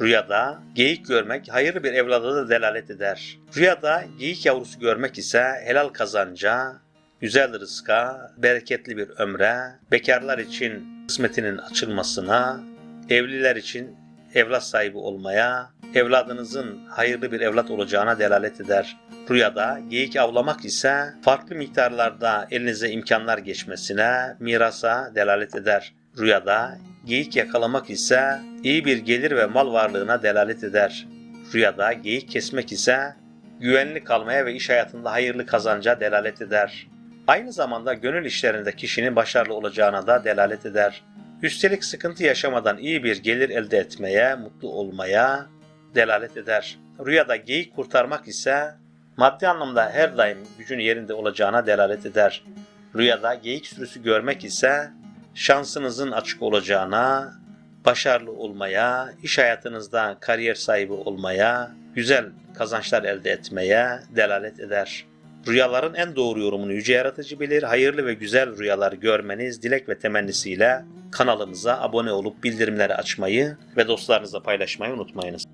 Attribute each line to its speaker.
Speaker 1: Rüyada geyik görmek hayırlı bir evlada da delalet eder. Rüyada geyik yavrusu görmek ise helal kazanca, güzel rızka, bereketli bir ömre, bekarlar için kısmetinin açılmasına, evliler için evlat sahibi olmaya, evladınızın hayırlı bir evlat olacağına delalet eder. Rüyada geyik avlamak ise farklı miktarlarda elinize imkanlar geçmesine, mirasa delalet eder. Rüyada geyik yakalamak ise iyi bir gelir ve mal varlığına delalet eder. Rüyada geyik kesmek ise güvenli kalmaya ve iş hayatında hayırlı kazanca delalet eder. Aynı zamanda gönül işlerinde kişinin başarılı olacağına da delalet eder. Üstelik sıkıntı yaşamadan iyi bir gelir elde etmeye, mutlu olmaya delalet eder. Rüyada geyik kurtarmak ise maddi anlamda her daim gücün yerinde olacağına delalet eder. Rüyada geyik sürüsü görmek ise şansınızın açık olacağına, başarılı olmaya, iş hayatınızda kariyer sahibi olmaya, güzel kazançlar elde etmeye delalet eder. Rüyaların en doğru yorumunu Yüce Yaratıcı bilir. Hayırlı ve güzel rüyalar görmeniz dilek ve temennisiyle kanalımıza abone olup bildirimleri açmayı ve dostlarınızla paylaşmayı unutmayınız.